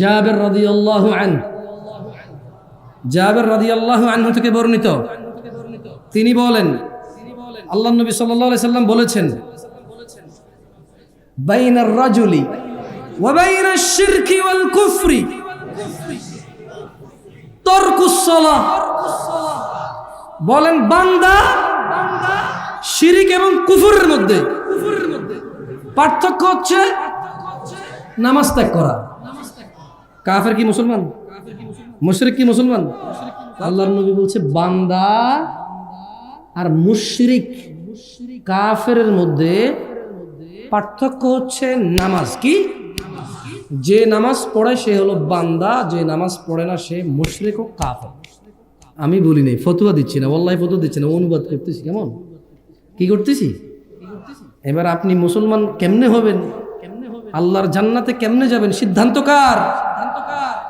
জাবের রাদিয়াল্লাহু আন জাবের রাদিয়াল্লাহু আনহু থেকে বর্ণিত। তিনি বলেন, আল্লাহ নবী আলাইহি সাল্লাম বলেছেন বাইনার রাজুলি ওয়া বাইনাশ শিরকি ওয়াল কুফরি তরকুস সালাহ বলেন, বান্দা শিরিক এবং কুফুরের মধ্যে পার্থক্য হচ্ছে নামাজ ত্যাগ করা। কাফের কি মুসলমান? মুশরিক কি মুসলমান? আল্লাহর নবী বলছে, বান্দা আর মুশরিক কাফের মধ্যে পার্থক্য হচ্ছে নামাজ। কি? যে নামাজ পড়ে সে হলো বান্দা, যে নামাজ পড়ে না সে মুশরিক ও কাফের। আমি বলি নাই, ফতুয়া দিচ্ছি না ওল্লাহ ফতুয়া দিচ্ছি না অনুবাদ করতেছি, কেমন? কি করতেছি? এবার আপনি মুসলমান কেমনে হবেন? আল্লাহর জান্নাতে কেমনে যাবেন? সিদ্ধান্ত কার?